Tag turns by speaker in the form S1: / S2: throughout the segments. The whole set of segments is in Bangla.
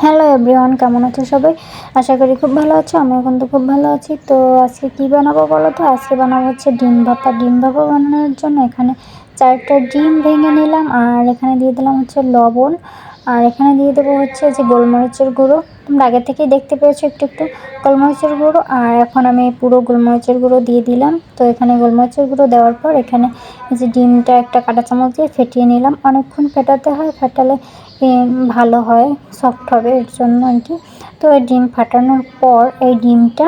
S1: হ্যালো এভরিওয়ান কেমন আছো সবাই? আশা করি খুব ভালো আছো এখন তো খুব ভালো আছি। তো আজকে কি বানাবো বলো তো? আজকে বানাবো হচ্ছে ডিম ভাপা। ডিম ভাপা বানানোর জন্য এখানে চারটা ডিম ভেঙে নিলাম আর এখানে দিয়ে দিলাম হচ্ছে লবণ। আর এখানে দিয়ে দেবো হচ্ছে যে গোলমরিচের গুঁড়ো। তোমরা আগে থেকেই দেখতে পেয়েছ একটু একটু গোলমরিচের গুঁড়ো। আর এখন আমি পুরো গোলমরিচের গুঁড়ো দিয়ে দিলাম। তো এখানে গোলমরিচের গুঁড়ো দেওয়ার পর এখানে যে ডিমটা একটা কাঁটা চামচ দিয়ে ফেটিয়ে নিলাম। অনেকক্ষণ ফেটাতে হয়, ফেটালে ভালো হয় সফট হবে এর জন্য আর কি। তো এই ডিম ফাটানোর পর এই ডিমটা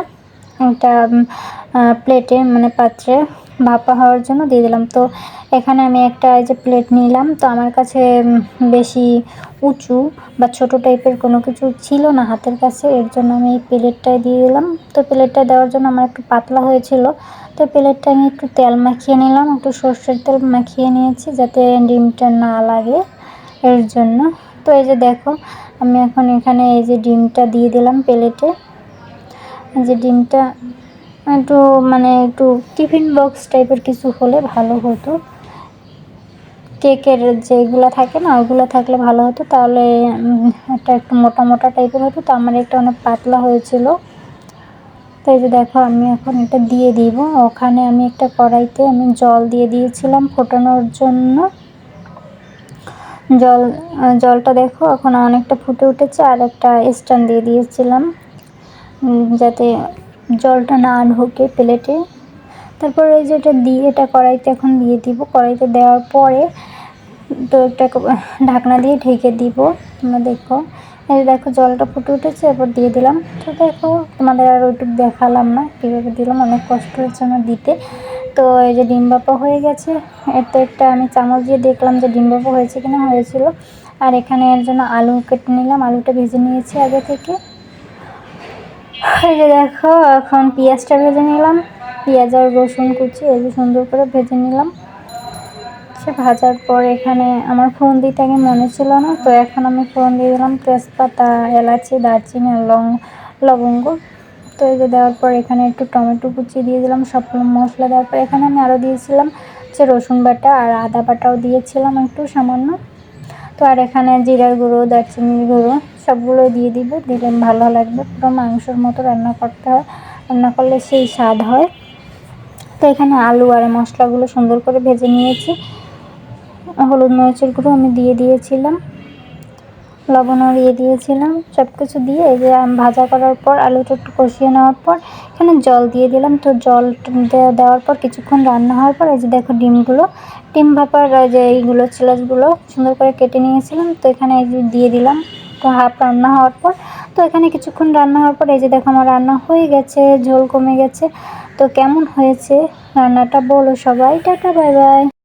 S1: একটা প্লেটে মানে পাত্রে ভাপা হওয়ার জন্য দিয়ে দিলাম। তো এখানে আমি একটা এই যে প্লেট নিলাম। তো আমার কাছে বেশি উঁচু বা ছোট টাইপের কোনো কিছু ছিল না হাতের কাছে। এর জন্য আমি এই প্লেটটায় দিয়ে দিলাম। তো প্লেটটা দেওয়ার জন্য আমার একটু পাতলা হয়েছিল। তো প্লেটটা আমি একটু তেল মাখিয়ে নিলাম। একটু সর্ষের তেল মাখিয়ে নিয়েছি যাতে ডিমটা না লাগে এর জন্য। তো এই যে দেখো, আমি এখন এখানে এই যে ডিমটা দিয়ে দিলাম প্লেটে যে ডিমটা একটু মানে একটু টিফিন বক্স টাইপের কিছু হলে ভালো হতো। কেকের যেগুলো থাকে না, ওগুলো থাকলে ভালো হতো। তাহলে একটা একটু মোটা মোটা টাইপের হতো। তো আমার একটা অনেক পাতলা হয়েছিল। তাই যে দেখো, আমি এখন এটা দিয়ে দিব। ওখানে আমি একটা কড়াইতে আমি জল দিয়ে দিয়েছিলাম ফোটানোর জন্য। জল, জলটা দেখো, এখন অনেকটা ফুটে উঠেছে। আর একটা স্ট্যান্ড দিয়ে দিয়েছিলাম। যাতে জলটা না ঢোকে প্লেটে। তারপর এই যে এটা দিয়ে, এটা কড়াইতে এখন দিয়ে দিব। কড়াইতে দেওয়ার পরে তো একটা ঢাকনা দিয়ে ঢেকে দিব। তোমরা দেখো, এই দেখো জলটা ফুটে উঠেছে, এরপর দিয়ে দিলাম। তো দেখো, তোমাদের আর ওইটুকু দেখালাম না, কীভাবে দিলাম, অনেক কষ্ট হচ্ছে আমার দিতে। তো এই যে ডিম বাপা হয়ে গেছে এতে একটা আমি চামচ দিয়ে দেখলাম যে ডিম বাপা হয়েছে কিনা, হয়েছিল। আর এখানে এর জন্য আলু কেটে নিলাম। আলুটা ভেজে নিয়েছি আগে থেকে। এই যে দেখো, এখন পেঁয়াজটা ভেজে নিলাম। পেঁয়াজ আর রসুন কুচি, এই যে সুন্দর করে ভেজে নিলাম। সে ভাজার পর এখানে আমার ফোন দিতে আগে মনে ছিল না, তো এখন আমি ফোন দিয়ে দিলাম তেজপাতা, এলাচি, দারচিনি আর লং, লবঙ্গ। তো এই যে দেওয়ার পর এখানে একটু টমেটো কুচি দিয়ে দিলাম, সব মশলা দেওয়ার পর এখানে আমি আরও দিয়েছিলাম যে রসুন বাটা আর আদা বাটাও দিয়েছিলাম একটু সামান্য। তো আর এখানে জিরার গুঁড়ো, দারচিনির গুঁড়ো সবগুলো দিয়ে দিব। দিলে ভালো লাগবে। পুরো মাংসর মতো রান্না করতে হয়। রান্না করলে সেই স্বাদ হয়। তো এখানে আলু আর মশলাগুলো সুন্দর করে ভেজে নিয়েছি। হলুদ মরিচের গুঁড়ো আমি দিয়ে দিয়েছিলাম। লবণও দিয়ে দিয়েছিলাম। সব কিছু দিয়ে এই যে ভাজা করার পর, আলুটা একটু কষিয়ে নেওয়ার পর, এখানে জল দিয়ে দিলাম। তো জল দেওয়ার পর কিছুক্ষণ রান্না হওয়ার পর, এই যে দেখো ডিমগুলো। ডিম ভাপার যে এইগুলো চিলাসগুলো সুন্দর করে কেটে নিয়েছিলাম। তো এখানে এই যে দিয়ে দিলাম। তো হাফ রান্না হওয়ার পর, তো এখানে কিছুক্ষণ রান্না হওয়ার পর, এই যে দেখো আমার রান্না হয়ে গেছে, ঝোল কমে গেছে। তো কেমন হয়েছে? রান্নাটা বলো সবাই। Tata, bye bye.